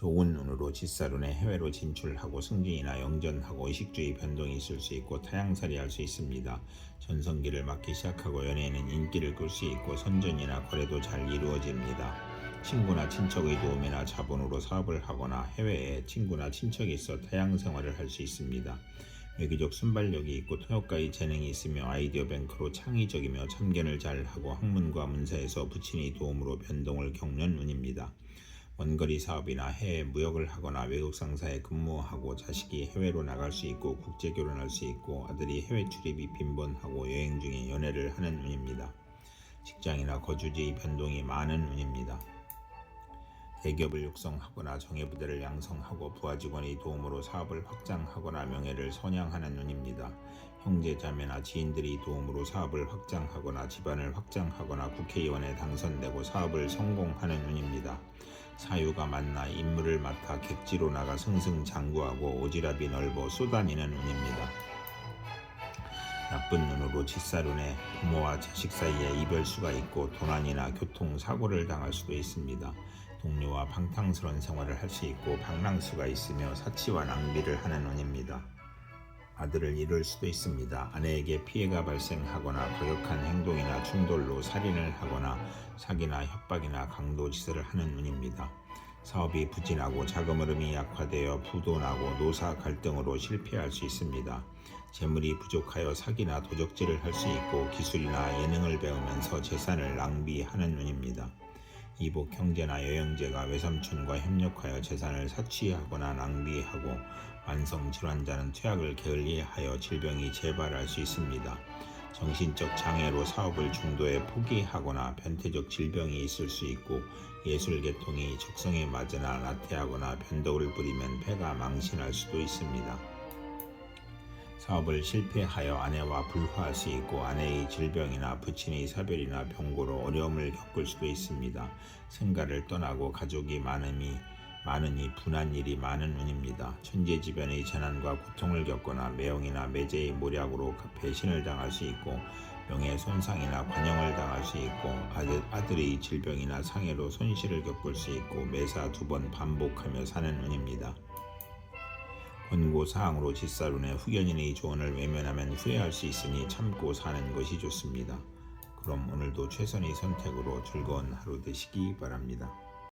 좋은 운으로 직사룬에 해외로 진출하고 승진이나 영전하고 의식주의 변동이 있을 수 있고 타양살이 할 수 있습니다. 전성기를 맞기 시작하고 연예인은 인기를 끌 수 있고 선전이나 거래도 잘 이루어집니다. 친구나 친척의 도움이나 자본으로 사업을 하거나 해외에 친구나 친척이 있어 타양 생활을 할 수 있습니다. 외교적 순발력이 있고 통역가의 재능이 있으며 아이디어 뱅크로 창의적이며 참견을 잘하고 학문과 문사에서 부친의 도움으로 변동을 겪는 운입니다. 원거리 사업이나 해외 무역을 하거나 외국 상사에 근무하고 자식이 해외로 나갈 수 있고 국제 결혼할 수 있고 아들이 해외 출입이 빈번하고 여행 중에 연애를 하는 운입니다. 직장이나 거주지의 변동이 많은 운입니다. 대기업을 육성하거나 정예부대를 양성하고 부하 직원의 도움으로 사업을 확장하거나 명예를 선양하는 운입니다. 형제 자매나 지인들의 도움으로 사업을 확장하거나 집안을 확장하거나 국회의원에 당선되고 사업을 성공하는 운입니다. 사유가 만나 임무를 맡아 객지로 나가 승승장구하고 오지랖이 넓어 쏘다니는 운입니다. 나쁜 눈으로 직사룬에 부모와 자식 사이에 이별수가 있고 도난이나 교통사고를 당할 수도 있습니다. 동료와 방탕스러운 생활을 할 수 있고 방랑수가 있으며 사치와 낭비를 하는 운입니다. 아들을 잃을 수도 있습니다. 아내에게 피해가 발생하거나 과격한 행동이나 충돌로 살인을 하거나 사기나 협박이나 강도 짓을 하는 운입니다. 사업이 부진하고 자금 흐름이 약화되어 부도나고 노사 갈등으로 실패할 수 있습니다. 재물이 부족하여 사기나 도적질을 할 수 있고 기술이나 예능을 배우면서 재산을 낭비하는 운입니다. 이복 형제나 여형제가 외삼촌과 협력하여 재산을 사취하거나 낭비하고 만성 질환자는 퇴학을 게을리하여 질병이 재발할 수 있습니다. 정신적 장애로 사업을 중도에 포기하거나 변태적 질병이 있을 수 있고 예술 계통이 적성에 맞으나 나태하거나 변덕을 부리면 폐가 망신할 수도 있습니다. 사업을 실패하여 아내와 불화할 수 있고 아내의 질병이나 부친의 사별이나 병고로 어려움을 겪을 수도 있습니다. 생가를 떠나고 가족이 많음이 많으니 분한 일이 많은 운입니다. 천재지변의 재난과 고통을 겪거나 매형이나 매제의 모략으로 배신을 당할 수 있고 명예 손상이나 관용을 당할 수 있고 아들, 아들의 질병이나 상해로 손실을 겪을 수 있고 매사 두 번 반복하며 사는 운입니다. 권고 사항으로 직사룬의 후견인의 조언을 외면하면 후회할 수 있으니 참고 사는 것이 좋습니다. 그럼 오늘도 최선의 선택으로 즐거운 하루 되시기 바랍니다.